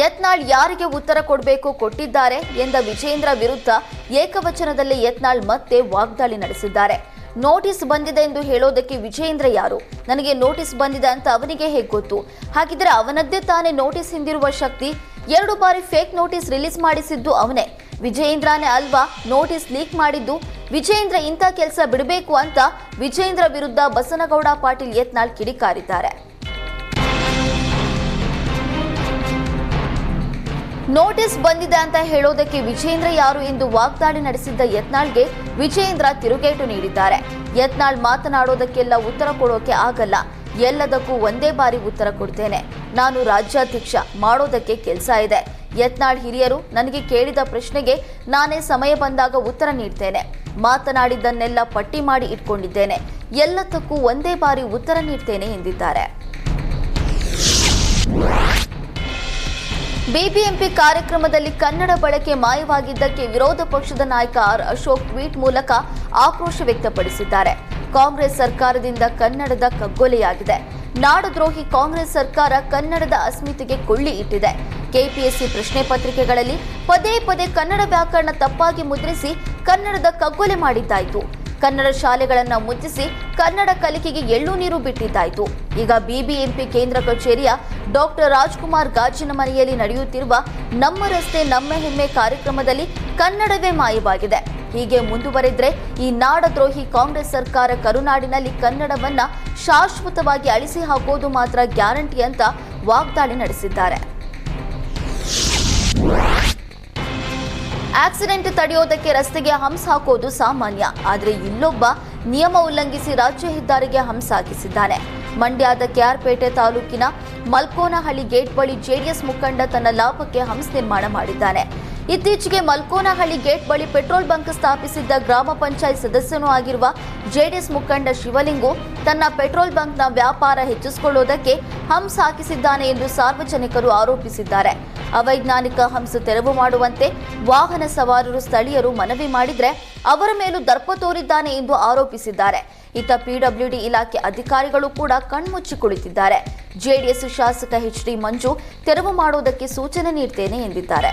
ಯತ್ನಾಳ್ ಯಾರಿಗೆ ಉತ್ತರ ಕೊಡಬೇಕು ಕೊಟ್ಟಿದ್ದಾರೆ ಎಂದ ವಿಜೇಂದ್ರ ವಿರುದ್ಧ ಏಕವಚನದಲ್ಲಿ ಯತ್ನಾಳ್ ಮತ್ತೆ ವಾಗ್ದಾಳಿ ನಡೆಸಿದ್ದಾರೆ. ನೋಟಿಸ್ ಬಂದಿದೆ ಎಂದು ಹೇಳೋದಕ್ಕೆ ವಿಜೇಂದ್ರ ಯಾರು? ನನಗೆ ನೋಟಿಸ್ ಬಂದಿದೆ ಅಂತ ಅವನಿಗೆ ಹೇಗೆ ಗೊತ್ತು? ಹಾಗಿದ್ರೆ ಅವನದ್ದೇ ತಾನೇ ನೋಟಿಸ್ ಹಿಂದಿರುವ ಶಕ್ತಿ. ಎರಡು ಬಾರಿ ಫೇಕ್ ನೋಟಿಸ್ ರಿಲೀಸ್ ಮಾಡಿಸಿದ್ದು ಅವನೇ. ವಿಜಯೇಂದ್ರನೇ ಅಲ್ವಾ? ನೋಟಿಸ್ ಲೀಕ್ ಮಾಡಿದ್ದು. ವಿಜೇಂದ್ರ ಇಂಥ ಕೆಲಸ ಬಿಡಬೇಕು ಅಂತ ವಿಜೇಂದ್ರ ವಿರುದ್ಧ ಬಸನಗೌಡ ಪಾಟೀಲ್ ಯತ್ನಾಳ್ ಕಿಡಿಕಾರಿದ್ದಾರೆ. ನೋಟಿಸ್ ಬಂದಿದೆ ಅಂತ ಹೇಳೋದಕ್ಕೆ ವಿಜೇಂದ್ರ ಯಾರು ಎಂದು ವಾಗ್ದಾಳಿ ನಡೆಸಿದ್ದ ಯತ್ನಾಳ್ಗೆ ವಿಜೇಂದ್ರ ತಿರುಗೇಟು ನೀಡಿದ್ದಾರೆ. ಯತ್ನಾಳ್ ಮಾತನಾಡೋದಕ್ಕೆಲ್ಲ ಉತ್ತರ ಕೊಡೋಕೆ ಆಗಲ್ಲ. ಎಲ್ಲದಕ್ಕೂ ಒಂದೇ ಬಾರಿ ಉತ್ತರ ಕೊಡ್ತೇನೆ. ನಾನು ರಾಜ್ಯಾಧ್ಯಕ್ಷ ಮಾಡೋದಕ್ಕೆ ಕೆಲಸ ಇದೆ. ಯತ್ನಾಳ್ ಹಿರಿಯರು ನನಗೆ ಕೇಳಿದ ಪ್ರಶ್ನೆಗೆ ನಾನೇ ಸಮಯ ಬಂದಾಗ ಉತ್ತರ ನೀಡ್ತೇನೆ. ಮಾತನಾಡಿದ್ದನ್ನೆಲ್ಲ ಪಟ್ಟಿ ಮಾಡಿ ಇಟ್ಕೊಂಡಿದ್ದೇನೆ. ಎಲ್ಲದಕ್ಕೂ ಒಂದೇ ಬಾರಿ ಉತ್ತರ ನೀಡ್ತೇನೆ ಎಂದಿದ್ದಾರೆ. ಬಿಬಿಎಂಪಿ ಕಾರ್ಯಕ್ರಮದಲ್ಲಿ ಕನ್ನಡ ಬಳಕೆ ಮಾಯವಾಗಿದ್ದಕ್ಕೆ ವಿರೋಧ ಪಕ್ಷದ ನಾಯಕ ಆರ್ ಅಶೋಕ್ ಟ್ವೀಟ್ ಮೂಲಕ ಆಕ್ರೋಶ ವ್ಯಕ್ತಪಡಿಸಿದ್ದಾರೆ. ಕಾಂಗ್ರೆಸ್ ಸರ್ಕಾರದಿಂದ ಕನ್ನಡದ ಕಗ್ಗೊಲೆಯಾಗಿದೆ. ನಾಡದ್ರೋಹಿ ಕಾಂಗ್ರೆಸ್ ಸರ್ಕಾರ ಕನ್ನಡದ ಅಸ್ಮಿತೆಗೆ ಕೊಳ್ಳಿ ಇಟ್ಟಿದೆ. ಕೆಪಿಎಸ್ಸಿ ಪ್ರಶ್ನೆ ಪತ್ರಿಕೆಗಳಲ್ಲಿ ಪದೇ ಪದೇ ಕನ್ನಡ ವ್ಯಾಕರಣ ತಪ್ಪಾಗಿ ಮುದ್ರಿಸಿ ಕನ್ನಡದ ಕಗ್ಗೊಲೆ ಮಾಡಿದ್ದಾಯಿತು. ಕನ್ನಡ ಶಾಲೆಗಳನ್ನು ಮುಚ್ಚಿಸಿ ಕನ್ನಡ ಕಲಿಕೆಗೆ ಎಳ್ಳು ನೀರು ಬಿಟ್ಟಿದ್ದಾಯಿತು. ಈಗ ಬಿಬಿಎಂಪಿ ಕೇಂದ್ರ ಕಚೇರಿಯ ಡಾಕ್ಟರ್ ರಾಜ್ಕುಮಾರ್ ಗಾಜಿನ ಮನೆಯಲ್ಲಿ ನಡೆಯುತ್ತಿರುವ ನಮ್ಮ ರಸ್ತೆ, ನಮ್ಮ ಹೆಮ್ಮೆ ಕಾರ್ಯಕ್ರಮದಲ್ಲಿ ಕನ್ನಡವೇ ಮಾಯವಾಗಿದೆ. ಹೀಗೆ ಮುಂದುವರೆದ್ರೆ ಈ ನಾಡದ್ರೋಹಿ ಕಾಂಗ್ರೆಸ್ ಸರ್ಕಾರ ಕರುನಾಡಿನಲ್ಲಿ ಕನ್ನಡವನ್ನ ಶಾಶ್ವತವಾಗಿ ಅಳಿಸಿ ಹಾಕೋದು ಮಾತ್ರ ಗ್ಯಾರಂಟಿ ಅಂತ ವಾಗ್ದಾಳಿ ನಡೆಸಿದ್ದಾರೆ. ಆಕ್ಸಿಡೆಂಟ್ ತಡೆಯೋದಕ್ಕೆ ರಸ್ತೆಗೆ ಹಂಸ ಹಾಕೋದು ಸಾಮಾನ್ಯ. ಆದರೆ ಇಲ್ಲೊಬ್ಬ ನಿಯಮ ಉಲ್ಲಂಘಿಸಿ ರಾಜ್ಯ ಹೆದ್ದಾರಿಗೆ ಹಂಸ ಹಾಕಿಸಿದ್ದಾನೆ. ಮಂಡ್ಯದ ಕೆಆರ್ಪೇಟೆ ತಾಲೂಕಿನ ಮಲ್ಕೋನಹಳ್ಳಿ ಗೇಟ್ ಬಳಿ ಜೆಡಿಎಸ್ ಮುಖಂಡ ತನ್ನ ಲಾಭಕ್ಕೆ ಹಂಸ ನಿರ್ಮಾಣ ಮಾಡಿದ್ದಾನೆ. ಇತ್ತೀಚೆಗೆ ಮಲ್ಕೋನಹಳ್ಳಿ ಗೇಟ್ ಬಳಿ ಪೆಟ್ರೋಲ್ ಬಂಕ್ ಸ್ಥಾಪಿಸಿದ್ದ ಗ್ರಾಮ ಪಂಚಾಯತ್ ಸದಸ್ಯನೂ ಆಗಿರುವ ಜೆಡಿಎಸ್ ಮುಖಂಡ ಶಿವಲಿಂಗು ತನ್ನ ಪೆಟ್ರೋಲ್ ಬಂಕ್ನ ವ್ಯಾಪಾರ ಹೆಚ್ಚಿಸಿಕೊಳ್ಳುವುದಕ್ಕೆ ಹಂಸ್ ಹಾಕಿಸಿದ್ದಾನೆ ಎಂದು ಸಾರ್ವಜನಿಕರು ಆರೋಪಿಸಿದ್ದಾರೆ. ಅವೈಜ್ಞಾನಿಕ ಹಂಸ ತೆರವು ಮಾಡುವಂತೆ ವಾಹನ ಸವಾರರು ಸ್ಥಳೀಯರು ಮನವಿ ಮಾಡಿದರೆ ಅವರ ಮೇಲೂ ದರ್ಪ ತೋರಿದ್ದಾನೆ ಎಂದು ಆರೋಪಿಸಿದ್ದಾರೆ. ಇತ್ತ ಪಿಡಬ್ಲ್ಯೂಡಿ ಇಲಾಖೆ ಅಧಿಕಾರಿಗಳು ಕೂಡ ಕಣ್ಮುಚ್ಚಿ ಕುಳಿತಿದ್ದಾರೆ. ಜೆಡಿಎಸ್ ಶಾಸಕ ಎಚ್ ಡಿ ಮಂಜು ತೆರವು ಮಾಡುವುದಕ್ಕೆ ಸೂಚನೆ ನೀಡ್ತೇನೆ ಎಂದಿದ್ದಾರೆ.